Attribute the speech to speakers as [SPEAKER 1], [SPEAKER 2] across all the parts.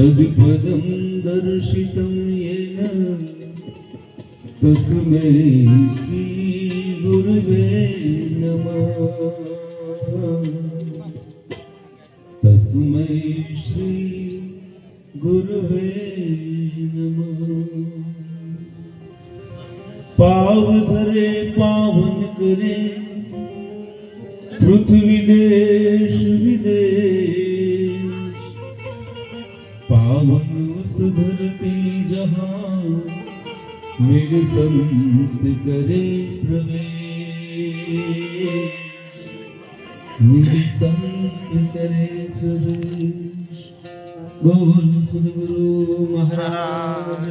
[SPEAKER 1] तद्पदं दर्शितं येन तस्मै श्रीगुरुवे नमः तस्मै श्री गुरुवे नमः पाव धरे पावन करे पृथ्वी देश સંત કરે પ્રવેશ સંત કરે પ્રવેશ સદગુરુ મહારાજ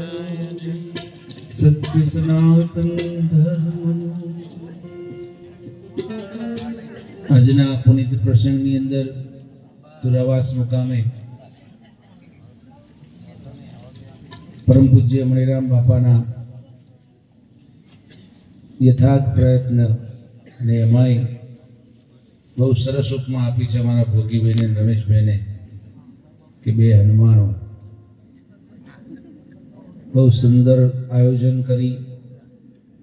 [SPEAKER 1] સત્ય સનાતન ધર્મ આજના પુનિત પ્રસંગની અંદર તુરાવાસ મુકામે પરમ પૂજ્ય મણિરામ બાપાના યથાર્થ પ્રયત્ન અને એમાંય બહુ સરસ ઉપમા આપી છે અમારા ભોગીભાઈને રમેશભાઈને કે બે હનુમાનો. બહુ સુંદર આયોજન કરી,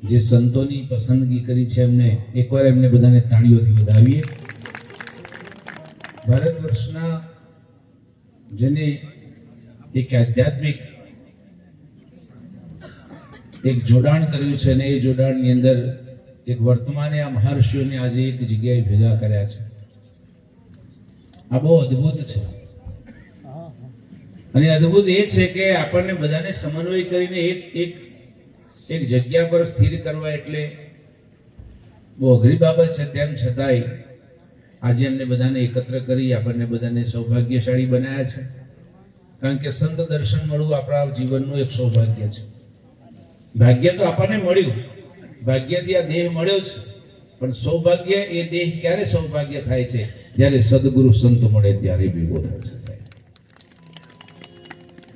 [SPEAKER 1] જે સંતોની પસંદગી કરી છે એમને. એકવાર એમને બધાને તાળીઓથી વધાવીએ. ભારત વર્ષના જેને એક આધ્યાત્મિક એક જોડાણ કર્યું છે અને એ જોડાણની અંદર એક વર્તમાને આ મહર્ષિઓને આજે એક જગ્યાએ ભેગા કર્યા છે. આ બહુ અદ્ભુત છે. અને અદ્ભુત એ છે કે આપણને બધાને સમન્વય કરીને એક એક એક જગ્યા પર સ્થિર કરવા એટલે બહુ અઘરી બાબત છે. તેમ છતાંય આજે એમને બધાને એકત્ર કરી આપણને બધાને સૌભાગ્યશાળી બનાવ્યા છે. કારણ કે સંત દર્શન મળવું આપણા જીવનનું એક સૌભાગ્ય છે. ભાગ્ય તો આપણને મળ્યું. ભાગ્યથી આ દેહ મળ્યો છે. પણ સૌભાગ્ય એ દેહ ક્યારે સૌભાગ્ય થાય છે? જ્યારે સદગુરુ સંત મળે ત્યારે ભેગો થાય છે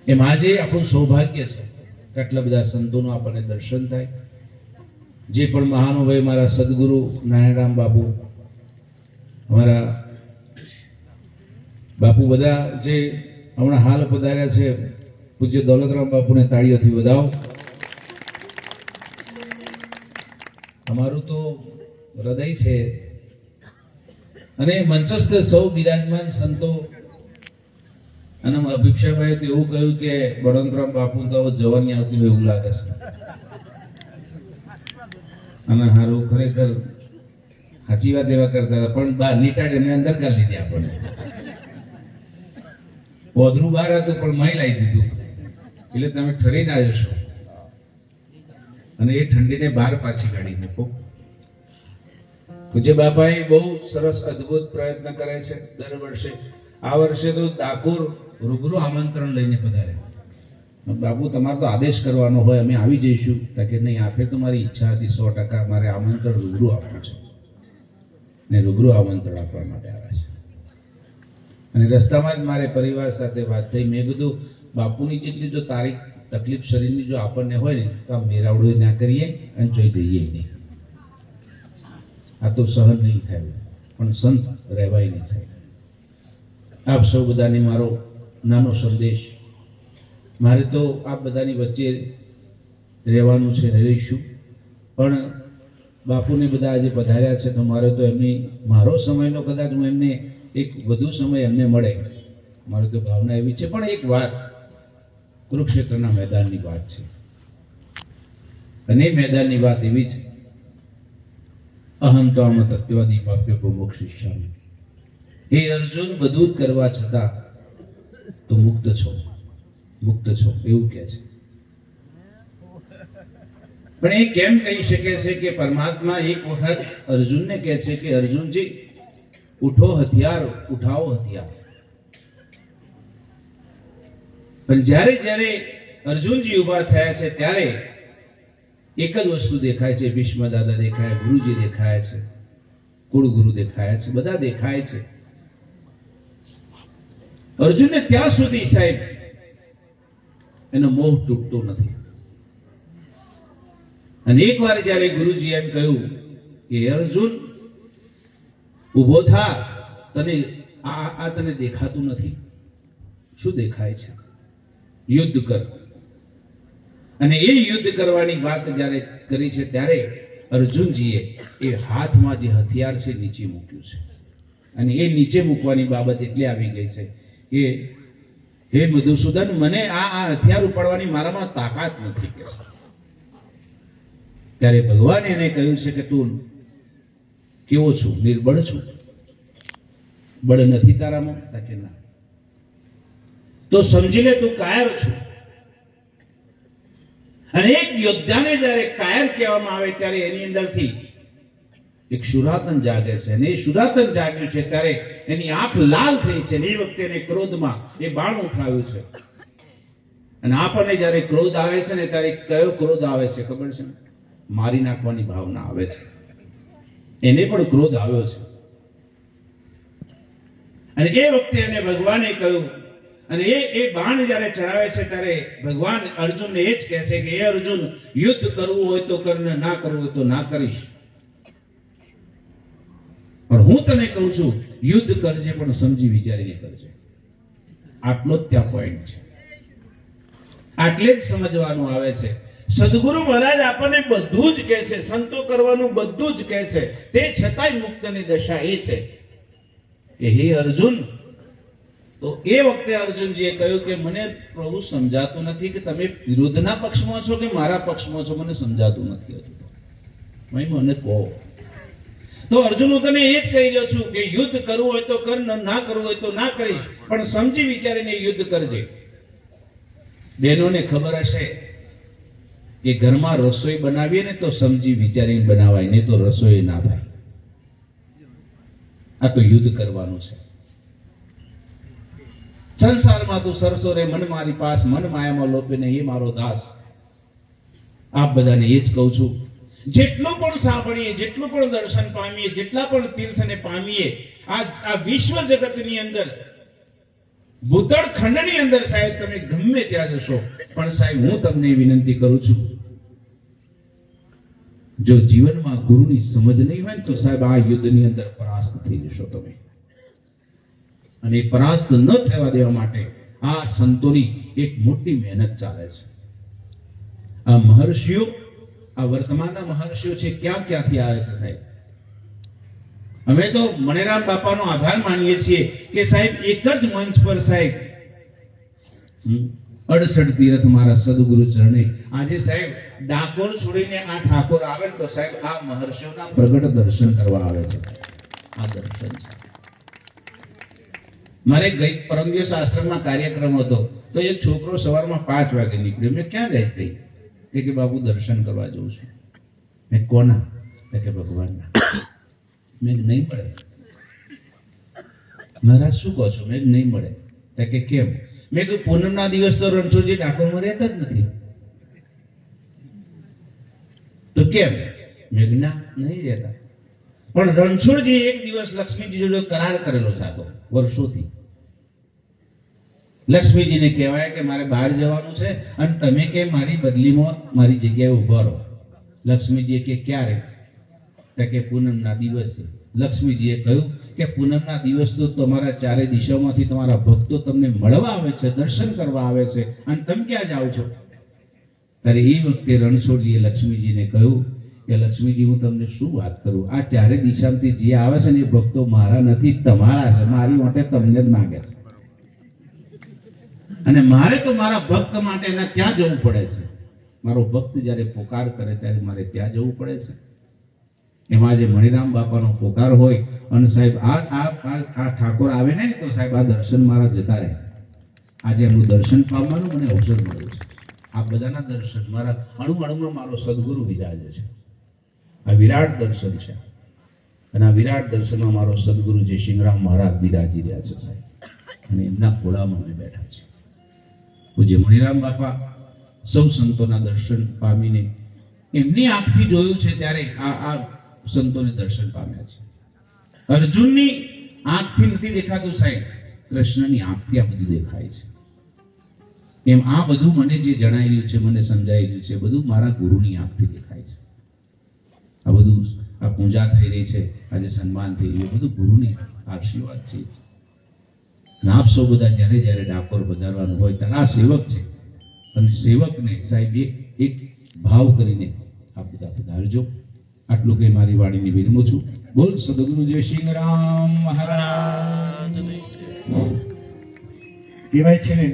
[SPEAKER 1] એમ આજે આપણું સૌભાગ્ય છે. આટલા બધા સંતોનું આપણને દર્શન થાય. જે પણ મહાનુભાઈ, મારા સદગુરુ, નારાયણરામ બાપુ, અમારા બાપુ બધા જે હમણાં હાલ પધાર્યા છે, પૂજ્ય દૌલતરામ બાપુને તાળીઓથી વધાવો. અમારું તો હૃદય છે. અને મંચસ્થ સૌ બિરાજમાન સંતો. અને અભિક્ષાભાઈ તો એવું કહ્યું કે બળવંતરામ બાપુ તો જવાની આવતી હોય એવું લાગે છે. અને હારું, ખરેખર સાચી વાત એવા કરતા હતા, પણ બહાર નીટાડ એમને અંદર કરી લીધી આપણને. પોધરું બહાર હતું, પણ મહી લાવી દીધું. એટલે તમે ઠરીને આવ્યો છો. અને એ ઠંડીને બહાર પાછી કાઢી મૂકો. પૂજ્ય બાપાએ બહુ સરસ અદ્ભુત પ્રયત્ન કરે છે દર વર્ષે. આ વર્ષે તો ડાકોર રૂબરૂ આમંત્રણ લઈને પધારે. બાપુ, તમારે તો આદેશ કરવાનો હોય, અમે આવી જઈશું. કે નહીં, આપે તો મારી ઈચ્છા હતી સો ટકા મારે આમંત્રણ રૂબરૂ આપવું છે. ને રૂબરૂ આમંત્રણ આપવા માટે આવ્યા છે. અને રસ્તામાં જ મારે પરિવાર સાથે વાત થઈ. મેં કીધું, બાપુની જેટલી જો તારીખ તકલીફ શરીરની જો આપણને હોય ને, તો આ મેરાવડું ના કરીએ અને જોઈ જઈએ નહીં. આ તો સહન નહીં થાય, પણ સંત રહેવાય નહીં થાય. આપ સૌ બધાને મારો નાનો સંદેશ. મારે તો આપ બધાની વચ્ચે રહેવાનું છે, રહીશું. પણ બાપુને બધા આજે પધાર્યા છે, તો મારે તો એમની, મારો સમયનો કદાચ હું એમને એક વધુ સમય એમને મળે. મારી તો ભાવના એવી છે, પણ એક વાત કુરુક્ષેત્રના મેદાનની વાત છે. અને એ મેદાનની વાત એવી છે અહમ તો આમ તત્વની પાપ્ય પ્રમુખ શિષ્યામી એ અર્જુન બધું કરવા છતાં તો મુક્ત છો મુક્ત છો, એવું કહે છે. પણ એ કેમ કહી શકે છે કે પરમાત્મા એક વખત અર્જુનને કહે છે કે અર્જુનજી, ઉઠો હથિયાર ઉઠાવો હથિયાર. પણ જ્યારે જ્યારે અર્જુનજી ઊભા થયા છે ત્યારે એક જ વસ્તુ દેખાય છે, ભીષ્મ દાદા દેખાય, ગુરુજી દેખાય છે, કુળગુરુ દેખાય છે, બધા દેખાય છે. અર્જુનને ત્યાં સુધી સાહેબ એનો મોહ તૂટતો નથી. અને એકવાર જ્યારે ગુરુજી એમ કહ્યું કે, અર્જુન, ઊભો થા, તને આ આ તને દેખાતું નથી. શું દેખાય છે? યુદ્ધ કર. અને એ યુદ્ધ કરવાની વાત જ્યારે કરી છે ત્યારે અર્જુનજીએ એ હાથમાં જે હથિયાર છે નીચે મૂક્યું છે. અને એ નીચે મૂકવાની બાબત એટલે આવી ગઈ છે કે, હે મધુસૂદન, મને આ આ હથિયાર ઉપાડવાની મારામાં તાકાત નથી કે. ત્યારે ભગવાન એને કહ્યું છે કે, તું કેવો છું? નિર્બળ છું? બળ નથી તારામાં? કે ના. તો સમજી લે તું કાયર છું. અને એક યોદ્ધાને જ્યારે કાયર કહેવામાં આવે ત્યારે એની અંદરથી એક સુરાતન જાગે છે. અને એ સુરાતન જાગ્યું છે ત્યારે એની આંખ લાલ થઈ છે એ વખતે એને ક્રોધમાં, એ બાણ ઉઠાવ્યું છે. અને આપણને જ્યારે ક્રોધ આવે છે ને ત્યારે કયો ક્રોધ આવે છે ખબર છે મારી નાખવાની ભાવના આવે છે. એને પણ ક્રોધ આવ્યો છે. અને એ વખતે એને ભગવાને કહ્યું અને એ એ બાણ જ્યારે ચડાવે છે, ત્યારે ભગવાન અર્જુનને એ જ કહે છે કે, એ અર્જુન, યુદ્ધ કરવું હોય તો કર ના કરવું હોય તો ના કરીશ. પણ હું તને કહું છું, યુદ્ધ કરજે પણ સમજી વિચારીને કરજે. આટલો જ ત્યાં પોઈન્ટ છે. આટલે જ સમજવાનું આવે છે. સદગુરુ મહારાજ આપણને બધું જ કહે છે, સંતો કરવાનું બધું જ કહે છે. તે છતાંય મુક્તની દશા એ છે કે, હે અર્જુન તો એ વખતે અર્જુનજીએ કહ્યું કે મને પ્રભુ સમજાતું નથી કે તમે વિરુદ્ધના પક્ષમાં છો કે મારા પક્ષમાં છો, મને સમજાતું નથી હજુ. મને કહો. તો અર્જુન, હું તને એ જ કહી રહ્યો છું કે યુદ્ધ કરવું હોય તો કર ના કરવું હોય તો ના કરીશ, પણ સમજી વિચારીને યુદ્ધ કરજે. બહેનોને ખબર હશે કે ઘરમાં રસોઈ બનાવીએ ને તો સમજી વિચારીને બનાવાય, નહીં તો રસોઈ ના થાય. આ તો યુદ્ધ કરવાનું છે. સંસારમાં તું સરસો રે, મન મારી પાસ, મન માયામાં લોપીને એ મારો દાસ. આપ બધાને એ જ કહું છું. જેટલું પણ સાંભળીએ, જેટલું પણ દર્શન પામીએ, જેટલા પણ તીર્થને પામીએ, આ આ વિશ્વ જગતની અંદર, ભૂતળ ખંડની અંદર સાહેબ તમે ગમે ત્યાં જશો, પણ સાહેબ હું તમને વિનંતી કરું છું. જો જીવનમાં ગુરુની સમજ નહીં હોય તો સાહેબ આ યુદ્ધની અંદર પરાસ્ત થઈ જશો તમે. અને પરાસ્ત ન થવા દેવા માટે આ સંતોની એક મોટી મહેનત ચાલે છે. આ મહર્ષિઓ, આ વર્તમાનના મહર્ષિઓ છે, ક્યાં ક્યાંથી આવે છે સાહેબ? અમે તો મણિરામ બાપાનો આભાર માનીએ છીએ કે સાહેબ એક જ મંચ પર સાહેબ અડસઠ તીરથ મારા સદગુરુ ચરણે. આજે સાહેબ ડાકોર છોડીને આ ઠાકોર આવે તો સાહેબ આ મહર્ષિઓના પ્રગટ દર્શન કરવા આવે છે. આ દર્શન છે. મારે ગઈ પરમ દિવસ આશ્રમમાં કાર્યક્રમ હતો, તો એક છોકરો સવારમાં પાંચ વાગે નીકળ્યો. મેં ક્યાં જાય કઈ તે કે, બાબુ, દર્શન કરવા જઉં છું. મેં, કોના? તે કે, ભગવાનના. મેં, નહીં મળે. મહારાજ શું કહો છો? મેં, નહીં મળે. તે કે, કેમ? મેં કહ્યું, પૂનમના દિવસ તો રણછોડજી ડાકોરમાં રહેતા જ નથી. તો કેમ? મેં ના, નહીં રહેતા. પણ રણછોડજી એક દિવસ લક્ષ્મીજી જોડે કરાર કરેલો થતો, વર્ષોથી. લક્ષ્મીજીને કહેવાય કે મારે બહાર જવાનું છે અને તમે કે મારી બદલીમાં મારી જગ્યાએ ઊભા રહો. લક્ષ્મીજીએ કે ક્યારે? તો કે પૂનમના દિવસે. લક્ષ્મીજીએ કહ્યું કે પૂનમના દિવસ તો તમારા ચારે દિશાઓમાંથી તમારા ભક્તો તમને મળવા આવે છે, દર્શન કરવા આવે છે. અને તમે ક્યાં જાઓ છો? ત્યારે એ વખતે રણછોડજીએ લક્ષ્મીજીને કહ્યું કે લક્ષ્મીજી, હું તમને શું વાત કરું? આ ચારે દિશામાંથી જે આવે છે ને એ ભક્તો મારા નથી, તમારા છે. મારી માટે તમને જ માગે છે. અને મારે તો મારા ભક્ત માટે એના ત્યાં જવું પડે છે. મારો ભક્ત જ્યારે પોકાર કરે ત્યારે મારે ત્યાં જવું પડે છે. એમાં જે મણિરામ બાપાનો પોકાર હોય, અને સાહેબ, આ આ, આ- ઠાકોર આવે ને, તો સાહેબ, આ દર્શન મારા જતા રહે. આજે એમનું દર્શન પામવાનું મને અવસર મળ્યો છે. આ બધાના દર્શન મારા અણુ અણુમાં મારો સદગુરુ વિરાજે છે. આ વિરાટ દર્શન છે. અને આ વિરાટ દર્શનમાં મારો સદગુરુ જે શિંગરામ મહારાજ બિરાજી રહ્યા છે સાહેબ. અને એમના ખોળામાં અમે બેઠા છે પૂજ્ય મણિરામ બાપા, સૌ સંતોના દર્શન પામીને એમની આંખથી જોયું છે ત્યારે આ આ સંતોને દર્શન પામ્યા છે. અર્જુનની આંખથી નથી દેખાતું સાહેબ. કૃષ્ણની આંખથી આ બધું દેખાય છે. એમ આ બધું મને જે જણાઈ રહ્યું છે, મને સમજાઈ રહ્યું છે, બધું મારા ગુરુની આંખથી દેખાય છે. આ બધું આ પૂજા થઈ રહી છે. આજે સન્માન થઈ રહ્યું બધું ગુરુને આશીર્વાદ છે. આપ સૌ બધા જ્યારે જ્યારે ડાકોર વધારવાનું હોય ત્યારે આ સેવક છે. અને સેવકને સાહેબ એક એક ભાવ કરીને આપ બધા પધારજો. આટલું કંઈ મારી વાણીની વિરમું છું. બોલ સદગુરુ જય શ્રી રામ મહારાજ.
[SPEAKER 2] કહેવાય છે ને